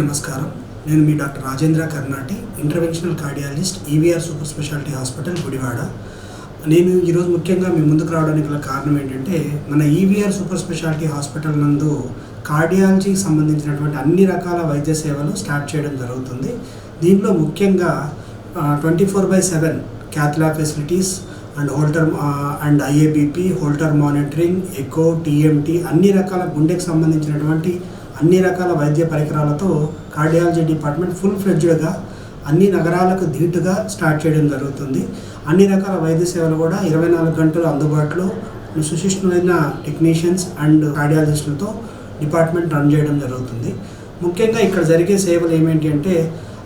నమస్కారం. నేను మీ doctor Rajendra Karnati interventional cardiologist EVR super speciality hospital Gudivada. నేను ఈరోజు ముఖ్యంగా మీ ముందుకు రావడానికి గల కారణం ఏంటంటే మన ఈవీఆర్ సూపర్ స్పెషాలిటీ హాస్పిటల్ నందు కార్డియాలజీకి సంబంధించినటువంటి అన్ని రకాల వైద్య సేవలు స్టార్ట్ చేయడం జరుగుతుంది. దీంట్లో ముఖ్యంగా twenty four by seven cath lab facilities and holter and IABP holter monitoring echo TMT అన్ని రకాల గుండెకి సంబంధించినటువంటి అన్ని రకాల వైద్య పరికరాలతో కార్డియాలజీ డిపార్ట్మెంట్ ఫుల్ ఫ్లెడ్జ్డ్గా అన్ని నగరాలకు ధీటుగా స్టార్ట్ చేయడం జరుగుతుంది. అన్ని రకాల వైద్య సేవలు కూడా ఇరవై నాలుగు గంటలు అందుబాటులో సుశిష్ణులైన టెక్నీషియన్స్ అండ్ కార్డియాలజిస్టులతో డిపార్ట్మెంట్ రన్ చేయడం జరుగుతుంది. ముఖ్యంగా ఇక్కడ జరిగే సేవలు ఏమేంటి అంటే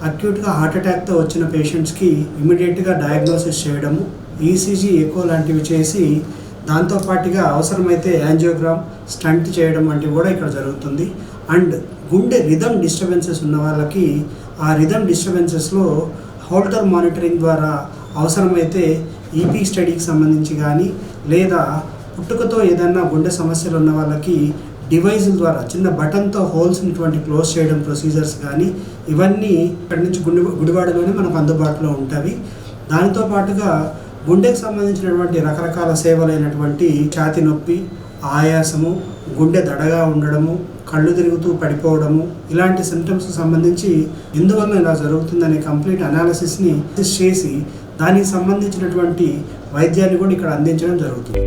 అక్యూట్గా హార్ట్ అటాక్తో వచ్చిన పేషెంట్స్కి ఇమీడియట్గా డయాగ్నోసిస్ చేయడము ఈసీజీ ఎక్కువ లాంటివి చేసి దాంతోపాటుగా అవసరమైతే యాంజియోగ్రామ్ స్టంట్ చేయడం వంటివి కూడా ఇక్కడ జరుగుతుంది. అండ్ గుండె రిథమ్ డిస్టర్బెన్సెస్ ఉన్న వాళ్ళకి ఆ రిథమ్ డిస్టర్బెన్సెస్లో హోల్టర్ మానిటరింగ్ ద్వారా అవసరమైతే ఈపీ స్టడీకి సంబంధించి కానీ లేదా పుట్టుకతో ఏదైనా గుండె సమస్యలు ఉన్న వాళ్ళకి డివైజుల ద్వారా చిన్న బటన్తో హోల్స్ ఇటువంటి క్లోజ్ చేయడం ప్రొసీజర్స్ కానీ ఇవన్నీ ఇక్కడి నుంచి గుండె గుడివాడలోనే మనకు అందుబాటులో ఉంటాయి. దానితో పాటుగా గుండెకు సంబంధించినటువంటి రకరకాల సేవలైనటువంటి ఛాతి నొప్పి ఆయాసము గుండె దడగా ఉండడము కళ్ళు తిరుగుతూ పడిపోవడము ఇలాంటి సిమ్టమ్స్ సంబంధించి ఎందువల్ల ఇలా జరుగుతుందనే కంప్లీట్ అనాలిసిస్ని చేసి దానికి సంబంధించినటువంటి వైద్యాన్ని కూడా ఇక్కడ అందించడం జరుగుతుంది.